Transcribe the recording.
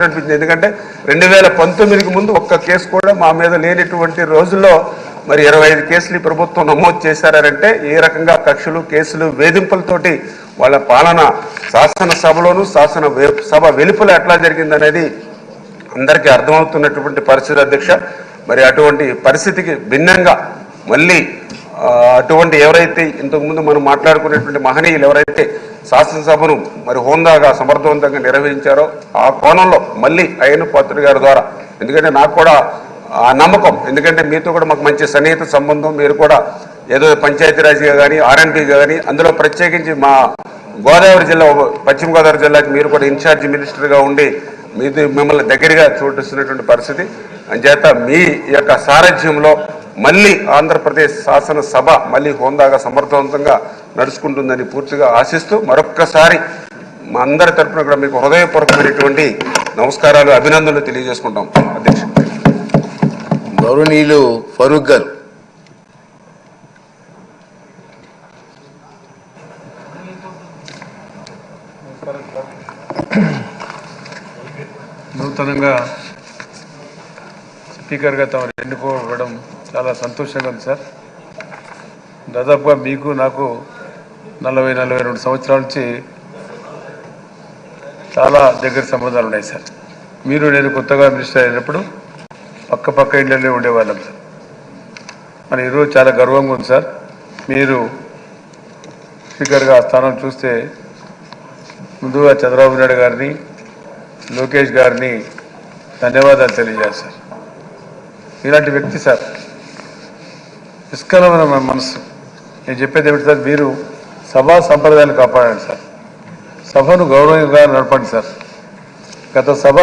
అనిపించింది ఎందుకంటే రెండు వేల పంతొమ్మిదికి ముందు ఒక్క కేసు కూడా మా మీద లేనటువంటి రోజుల్లో మరి ఇరవై ఐదు కేసులు ఈ ప్రభుత్వం నమోదు చేశారంటే ఏ రకంగా కక్షలు కేసులు వేధింపులతోటి వాళ్ళ పాలన శాసనసభలోను శాసన సభ వెలుపల ఎట్లా జరిగిందనేది అందరికీ అర్థమవుతున్నటువంటి పరిస్థితి అధ్యక్ష. మరి అటువంటి పరిస్థితికి భిన్నంగా మళ్ళీ అటువంటి ఎవరైతే ఇంతకుముందు మనం మాట్లాడుకునేటువంటి మహనీయులు ఎవరైతే శాసనసభను మరి హోందాగా సమర్థవంతంగా నిర్వహించారో ఆ కోణంలో మళ్ళీ అయ్యన పాత్రుడు గారి ద్వారా. ఎందుకంటే నాకు కూడా ఆ నమ్మకం. ఎందుకంటే మీతో కూడా మాకు మంచి సన్నిహిత సంబంధం. మీరు కూడా ఏదో పంచాయతీరాజ్గా కానీ ఆర్ఎన్బిగా కానీ అందులో ప్రత్యేకించి మా గోదావరి జిల్లా పశ్చిమ గోదావరి జిల్లాకి మీరు కూడా ఇన్ఛార్జ్ మినిస్టర్గా ఉండి మీతో మిమ్మల్ని దగ్గరగా చూపిస్తున్నటువంటి పరిస్థితి. అంచేత మీ యొక్క సారథ్యంలో మళ్ళీ ఆంధ్రప్రదేశ్ శాసనసభ మళ్ళీ హోందాగా సమర్థవంతంగా నడుచుకుంటుందని పూర్తిగా ఆశిస్తూ మరొక్కసారి మా అందరి తరపున కూడా మీకు హృదయపూర్వకమైనటువంటి నమస్కారాలు అభినందనలు తెలియజేసుకుంటాం. అధ్యక్ష. గౌరవనీయులు ఫరూక్ గారు. నూతనంగా స్పీకర్గా తమరు ఎన్నుకోవడం చాలా సంతోషంగా ఉంది సార్. దాదాపుగా మీకు నాకు నలభై నలభై రెండు సంవత్సరాల నుంచి చాలా దగ్గర సంబంధాలు ఉన్నాయి సార్. మీరు నేను కొత్తగా మినిస్టర్ అయినప్పుడు పక్క పక్క ఇళ్ళల్లో ఉండేవాళ్ళం సార్. మన ఈరోజు చాలా గర్వంగా ఉంది సార్. మీరు స్పీకర్గా ఆ స్థానం చూస్తే ముందుగా చంద్రబాబు నాయుడు గారిని లోకేష్ గారిని ధన్యవాదాలు తెలియజేస్తారు ఇలాంటి వ్యక్తి సార్. నిష్కలమైన మనసు. నేను చెప్పేది ఏమిటి సార్? మీరు సభా సంప్రదాయాలు కాపాడండి సార్. సభను గౌరవంగా నడపండి సార్. గత సభ